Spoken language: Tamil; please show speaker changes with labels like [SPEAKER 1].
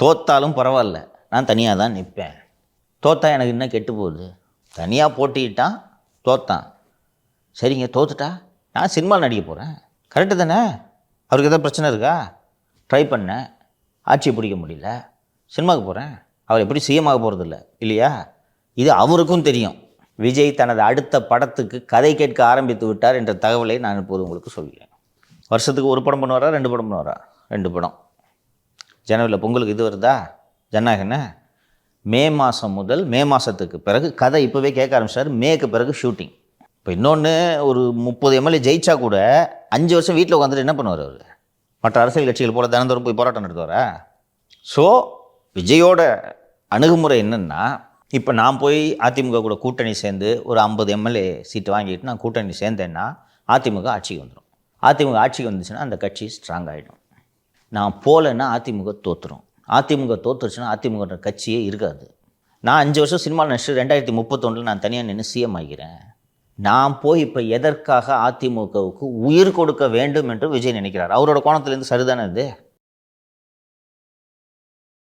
[SPEAKER 1] தோத்தாலும் பரவாயில்ல. நான் தனியாக தான் நிற்பேன் தோத்தா எனக்கு இன்னும் கெட்டு போகுது. தனியாக போட்டிக்கிட்டான் தோத்தான். சரிங்க தோத்துட்டா? நான் சினிமாவில் நடிக்க போகிறேன் கரெக்டு தானே? அவருக்கு எதாவது பிரச்சனை இருக்கா? ட்ரை பண்ணேன். ஆட்சியை பிடிக்க முடியல. சினிமாவுக்கு போகிறேன் அவர் எப்படி சீயமாக போகிறதில்ல இல்லையா? இது அவருக்கும் தெரியும். விஜய் தனது அடுத்த படத்துக்கு கதை கேட்க ஆரம்பித்து விட்டார் என்ற தகவலை நான் இப்போது உங்களுக்கு சொல்கிறேன். வருஷத்துக்கு ஒரு படம் பண்ணுவாரா ரெண்டு படம் பண்ணுவாரா? ரெண்டு படம். ஜனவரியில் பொங்கலுக்கு இது வருதா? ஜனநாயகன மே மாதம் முதல் மே மாதத்துக்கு பிறகு கதை இப்போவே கேட்க ஆரம்பிச்சார். மேக்கு பிறகு ஷூட்டிங். இப்போ இன்னொன்று ஒரு முப்பது எம்எல்ஏ ஜெயிச்சா கூட அஞ்சு வருஷம் வீட்டில் உட்காந்துட்டு என்ன பண்ணுவார் அவர்? மற்ற அரசியல் கட்சிகள் போல தினந்தோறும் போய் போராட்டம் நடத்துவாரா? ஸோ விஜயோட அணுகுமுறை என்னென்னா இப்போ நான் போய் அதிமுக கூட கூட்டணி சேர்ந்து ஒரு ஐம்பது எம்எல்ஏ சீட்டு வாங்கிட்டு நான் கூட்டணி சேர்ந்தேன்னா அதிமுக ஆட்சிக்கு வந்துடும் அதிமுக ஆட்சிக்கு வந்துச்சுன்னா அந்த கட்சி ஸ்ட்ராங் ஆகிடும் நான் போகலன்னா அதிமுக தோற்றுரும் அதிமுக தோற்றுருச்சுன்னா அதிமுக கட்சியே இருக்காது. நான் அஞ்சு வருஷம் சினிமாவில் நடிச்சு ரெண்டாயிரத்தி முப்பத்தொன்றில் நான் தனியாக நின்று சிஎம் ஆகிறேன் நான் போய் இப்போ எதற்காக அதிமுகவுக்கு உயிர் கொடுக்க வேண்டும் என்று விஜய் நினைக்கிறார். அவரோட கோணத்துலேருந்து சரிதானே இது?